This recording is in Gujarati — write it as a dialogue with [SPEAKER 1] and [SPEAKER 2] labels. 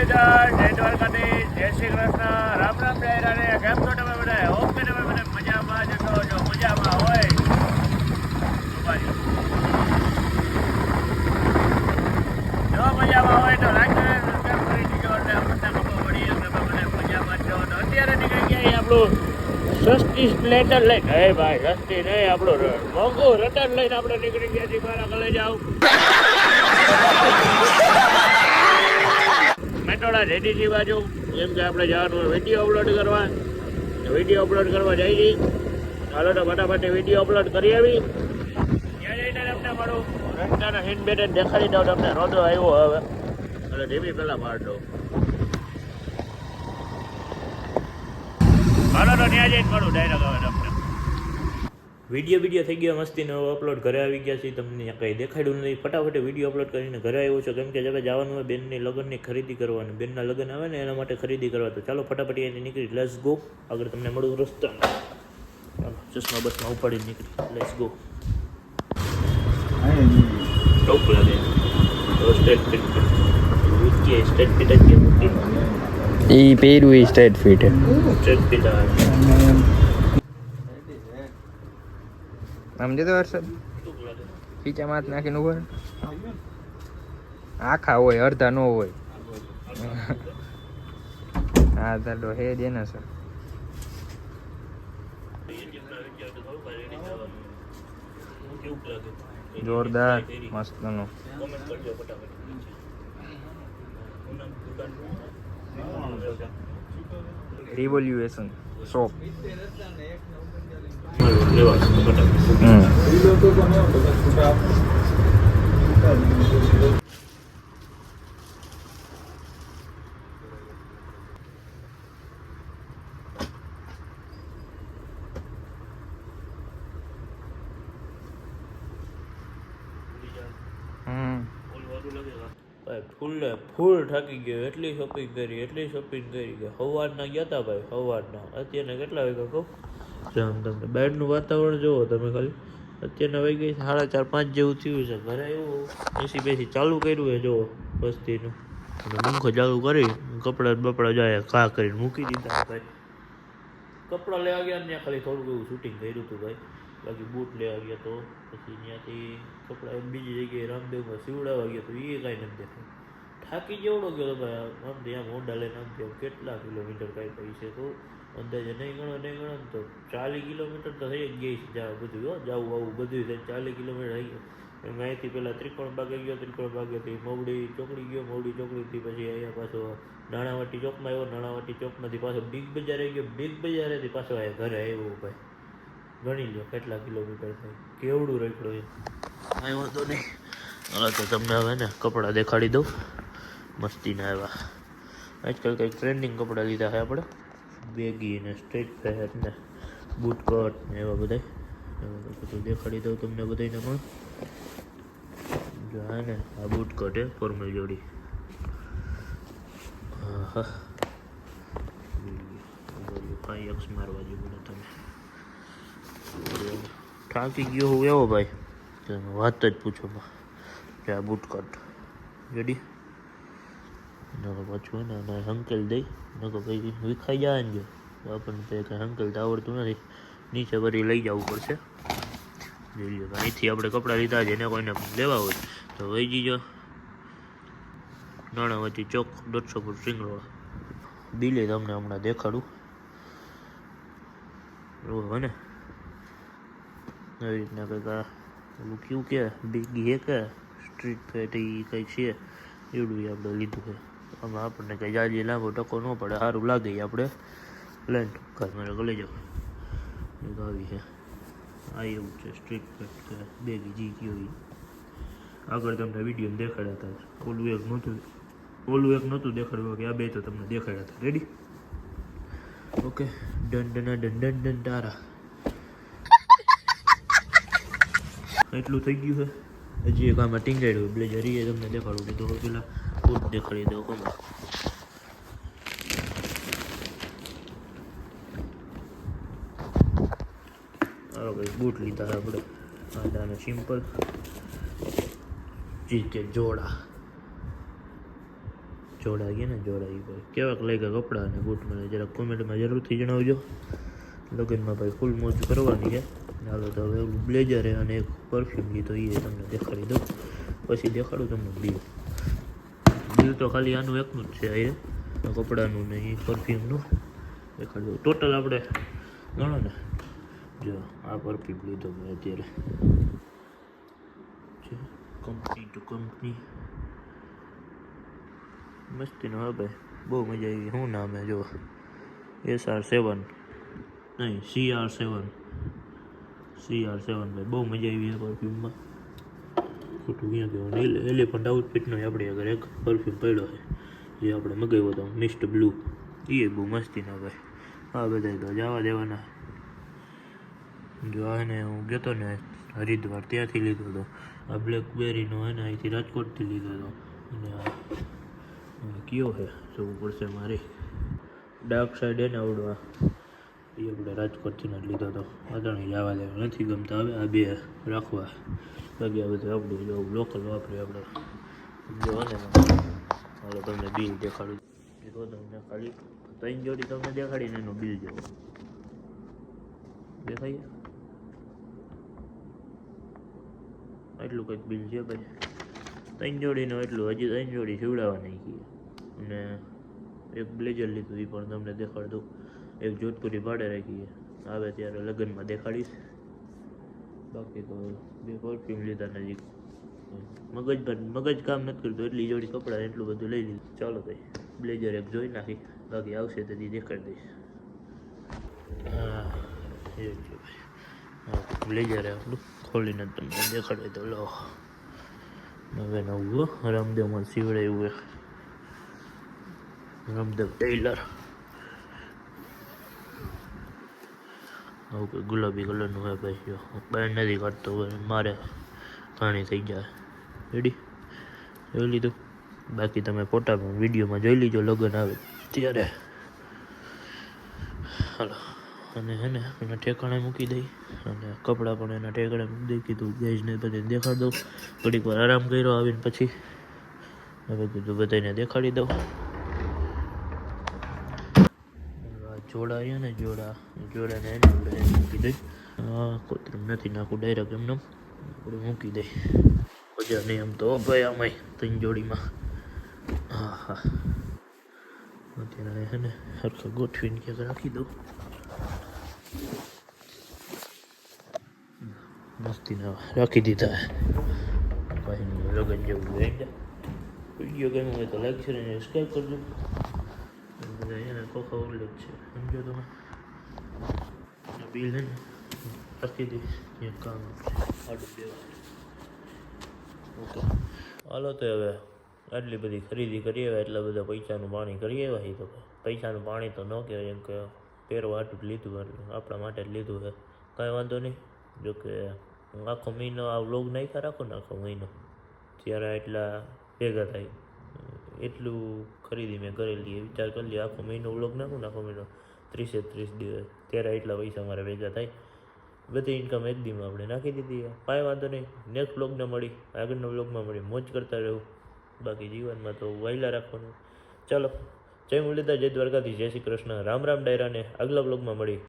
[SPEAKER 1] મુરલીધર જય દ્વારકાધીશ, જય તમે બધા? હોપ તમે બધા મજામાં જ છો? મજામાં હોય મજામાં હોય, તો કે તમે બધા મજામાં છો. અત્યારે નીકળી ગયા આપણું સસ્તી સ્પ્લેન્ડર લઈને. હે ભાઈ, સસ્તી નહીં, આપણું મોંઘું રટન લઈને આપણે નીકળી ગયા છીએ. મારા કલે જાવ મેટોડા જેડીસી બાજુ. જેમ કે આપણે જવાનું વીડિયો અપલોડ કરવા. વીડિયો અપલોડ કરવા જઈ જઈ ચાલો તો ફટાફટ વીડિયો અપલોડ કરી આવી. તમને મારું રસ્તાના હેન્ડ બેટ દેખાડી દઉં તમને રોદો આવ્યો હવે. એટલે ધીમી પહેલાં માર દઉં. તો ત્યાં જઈને મળું ડાયરેક્ટ હવે તમને.
[SPEAKER 2] વીડિયો વીડિયો થઈ ગયો મસ્તીનો અપલોડ ઘરે આવી ગયા છે તમને કંઈ દેખાડ્યું નથી. ફટાફટ વીડિયો અપલોડ કરીને ઘરે આવ્યો છો. કેમ કે હવે જવાનું હોય બેનની લગ્નની ખરીદી કરવાની. બેનના લગ્ન આવે ને એના માટે ખરીદી કરવા. તો ચાલો ફટાફટ એની નીકળી. લેસ ગો આગળ તમને મળું રસ્તા ચાલો ચશ્મા બસમાં ઉપાડી નીકળી. લેસ ગો ટોપ લાગે સ્ટેટ ફિટ સ્ટેટ ફિટ જ કે
[SPEAKER 3] એ પહેર્યું એ સ્ટેટ ફિટ
[SPEAKER 2] સ્ટેટ ફિટ
[SPEAKER 3] આમ તો હર્ષદ ખીચામાં હાથ નાખીને ઊભો આખા હોય, અડધા નો હોય. હા, તાર હે જ એના સર જોરદાર મસ્ત નો
[SPEAKER 2] કોમેન્ટ કરજો ફટાફટ
[SPEAKER 3] રિવોલ્યુએશન શોપ
[SPEAKER 2] લેવા ફટાફટ
[SPEAKER 3] હમ હમ
[SPEAKER 2] ભાઈ, ફૂલે, ફૂલ થાકી ગયો, એટલી શોપિંગ કરી, એટલી શોપિંગ કરી કે સવારના ગયા હતા ભાઈ, સવારના. અત્યારના કેટલા વાગ્યા કહું? જામ તમને બેડનું વાતાવરણ જુઓ તમે ખાલી. અત્યારના વાગી સાડા ચાર, પાંચ જેવું થયું છે. ઘરે એવું એસી બેસી ચાલુ કર્યું છે જુઓ વસ્તીનું. અને પંખો ચાલુ કરી, કપડાં બપડા જાય ઘા કરીને મૂકી દીધા ભાઈ. કપડાં લેવા ગયા ત્યાં ખાલી થોડુંક એવું શૂટિંગ કર્યું હતું ભાઈ. બાકી બૂટ લેવા ગયા તો, પછી ત્યાંથી કપડાં બીજી જગ્યાએ રામદેવમાં સીવડાવવા ગયા તો એ કાંઈ નથી દેખાય. થાકી જેવડો ગયો ભાઈ, આમ ત્યાં મોઢા લઈને આમ ત્યાં કેટલા કિલોમીટર કાંઈ છે તો, અંદાજે નહીં ગણો નહીં ગણો ને તો ચાલીસ કિલોમીટર તો થઈ જ ગઈ છે જ્યાં બધું, હો, જવું, આવું બધું થઈ ચાલીસ કિલોમીટર થઈ ગયું. એમ અહીંથી પહેલાં ત્રિકોણ બાગે ગયો, ત્રિકોણ બાગેથી મવડી ચોકડી ગયો, મવડી ચોકડીથી પછી અહીંયા પાછો નાણાવટી ચોકમાં આવ્યો, નાણાવટી ચોકમાંથી પાછો બિગ બજારે ગયો બિગ બજારેથી પાછો અહીંયા ઘરે આવ્યો ભાઈ. ગણી લો કેટલા કિલોમીટર થાય? કેવડું રેકડું એ? કાંઈ વાંધો નહીં. હવે તો તમને હવે ને કપડાં દેખાડી દઉં. મસ્તીના આવ્યા. આજકાલ કંઈક ટ્રેન્ડિંગ કપડાં લીધા છે આપણે. બેગી ને સ્ટ્રેટ પેન્ટ ને બૂટ કટ ને એવા બધા એવા બધું દેખાડી દઉં તમને બધાને પણ. જો હા ને, આ બૂટ કટ હે ફોર્મલ જોડી હા હા કાંઈ અક્ષ મારવા જેવું તમે. થાકી ગયો હું એવો ભાઈ. વાત જ પૂછો કે આ બૂટ કટ રેડી નકર પાછું ને, અને હંકેલ દઈ. નકર ભાઈ વિખાઈ જાય ને જો આપણને તો કંઈ હંકેલતા આવડતું નથી. નીચે ભરી લઈ જવું પડશે. જોઈ લો અહીંથી આપણે કપડાં લીધા જેને કોઈને લેવા હોય તો. વહી જજો. નાણાવતી ચોક દોઢસો ફૂટ રોડ બિલે તમને હમણાં દેખાડું. એવું હોય ને. એવી રીતના કંઈક આ પેલું કયું કે? બિગી હે કે? સ્ટ્રીટ ફેટ એ કંઈક છે. એવડું આપણે લીધું છે. આમાં આપણને કંઈ જાજી લાંબો ટકો ન પડે. સારું લાગે આપણે. લઈને ટૂંકા મારે લઈ જાવ એક આવી છે. આ એવું છે સ્ટ્રીટ ફેટ કે બેગી જી એ આગળ તમને વીડિયો દેખાડ્યા હતા. ઓલું એક નહોતું. ઓલું એક નહોતું દેખાડ્યું કે આ બે તો તમને દેખાડ્યા હતા. Ready okay done done done done done, તારા. એટલું થઈ ગયું છે. હજી એક આમાં ટીંગાડ્યું બ્લેઝર એ તમને દેખાડું કે તો પેલા બૂટ દેખાડી દઉં કમા હાલો ભાઈ, બૂટ લીધા આપણે. આદાને સિમ્પલ. જી કે જોડા. જોડા ગયા ને, જોડા એ ભાઈ. કેવાક લાગ્યા કપડાં અને બૂટ મને, જરાક કોમેન્ટમાં જરૂરથી જણાવજો. લગ્નમાં ભાઈ ફૂલ મોજ કરવાની છે. ચાલો તો હવે ઓલું બ્લેઝર છે અને એક પરફ્યુમ લીધો એ તમને દેખાડી દઉં. પછી દેખાડું તમને બિલ. બિલ તો ખાલી આનું એકનું જ છે એ. કપડાનું ને એ પરફ્યુમનું દેખાડી દઉં. ટોટલ આપણે ગણો ને. જો, આ પરફ્યુમ લીધો મેં અત્યારે. કંપની ટુ કંપની મસ્તીનો હા ભાઈ. બહુ મજા આવી. શું નામ હે, જો? એસ આર સેવન નહીં C R seven C R seven ભાઈ બહુ મજા આવી છે પરફ્યુમમાં ખોટું ક્યાં કહેવાનું એલિફન્ટ આઉટફિટનો આપણે આગળ એક પરફ્યુમ પડ્યો છે જે આપણે મગાવ્યો હતો મિસ્ટ બ્લુ એ બહુ મસ્તીના ભાઈ. આ બધા તો જવા દેવાના. જો આને હું ગયો હતો ને હરિદ્વાર, ત્યાંથી લીધો હતો આ બ્લેકબેરીનો એને અહીંથી રાજકોટથી લીધો હતો અને આ આ કયો છે જોવું પડશે મારે. ડાર્ક સાઈડ એને આવડવા. એ આપણે રાજકોટથી જ લીધો હતો અદાણી જવા દેવા નથી ગમતા. હવે આ બે રાખવા. બાકી આ બધું આપણું જો લોકલ વાપરીએ આપણે. જો ને હવે તમને બિલ દેખાડું. જો તમને ખાલી ત્રણ જોડી તમને દેખાડીને એનું બિલ જોવો. દેખાય? એટલું કંઈક બિલ છે ભાઈ. ત્રણ જોડીનું એટલું, હજી ત્રણ જોડી સીવડાવવા નહીં અને એક બ્લેઝર લીધું એ પણ તમને દેખાડ. દઉં એક જોધપુરી ભાડે રાખીએ આવે ત્યારે લગ્નમાં દેખાડીશ. બાકી તો બે પરફ્યુમ લીધા નજીક. મગજ મગજ કામ નથી કરતું, એટલી જોડી કપડાં એટલું બધું લઈ લીધું. ચાલો ભાઈ બ્લેઝર એક જોઈ નાખી. બાકી આવશે તો દી દેખાડી દઈશ. હા બ્લેઝર આપણું ખોલીને તમને દેખાડી દો લો. નવે નવું રામદેવ છે રામદેવ ટેલર આવું ગુલાબી કલરનું હોય જો બહાર નથી કાઢતો મારે ઘાણી થઈ જાય રેડી જોઈ લીધું? બાકી તમે ફોટામાં વિડીયોમાં જોઈ લીજો, લગ્ન આવે ત્યારે. હાલો. અને હે એના ઠેકાણે મૂકી દઈ. અને કપડાં પણ એના ઠેકાણે મૂકી દઈ. કીધું ગેજને બધાને દેખાડી દઉં. ઘડીક વાર આરામ કર્યો આવીને પછી. હવે કીધું બધાને દેખાડી દઉં આ જોડા રહ્યા ને, જોડા જોડાને એને આપણે એને મૂકી દઈ. હા કોતરું નથી નાખું ડાયરેક્ટ એમને. આપણે મૂકી દઈ. મજા નહીં એમ તો ભાઈ, આમાંય ત્રણ જોડીમાં. હા હા. અત્યારે હે ને સરખા ગોઠવીને ક્યાંક રાખી દઉં. મસ્તીના રાખી દીધા ભાઈ લગન જેવું હોય વીડિયો ગેમ હોય તો લાઈક છે ને સબસ્ક્રાઈબ કરજો. બધા એને કોખા ઉલ્લેખ છે. સમજો તમે? બિલ હે ને રાખી દઈશ એક કામ આડું દેવા ઓકે હાલો તો હવે આટલી બધી ખરીદી કરી આવ્યા, એટલા બધા પૈસાનું પાણી કરી આવ્યા તો પૈસાનું પાણી તો ન કહેવાય એમ કે પહેરવા આટું જ લીધું એટલે આપણા માટે જ લીધું છે કાંઈ વાંધો નહીં. જોકે આખો મહિનો આ વ્લોગ નાખ્યા રાખો ને, આખો મહિનો. ત્યારે એટલા ભેગા થાય. એટલું ખરીદી મેં કરેલી વિચાર કરી લ્યો, આખો મહિનો વ્લોગ નાખું નાખો મહિનો ત્રીસે ત્રીસ દિવસ, ત્યારે એટલા પૈસા મારા ભેગા થાય. બધી ઇન્કમ એક દીમાં આપણે નાખી દીધી કાંઈ વાંધો નહીં નેક્સ્ટ વ્લોગને મળી, આગળના વ્લોગમાં મળી, મોજ કરતા રહેવું બાકી જીવનમાં તો વહેલા રાખવાનું. ચાલો, જય મુરલીધર, જય દ્વારકાથી જય શ્રી કૃષ્ણ. રામ રામ ડાયરાને આગલા બ્લોગમાં મળી.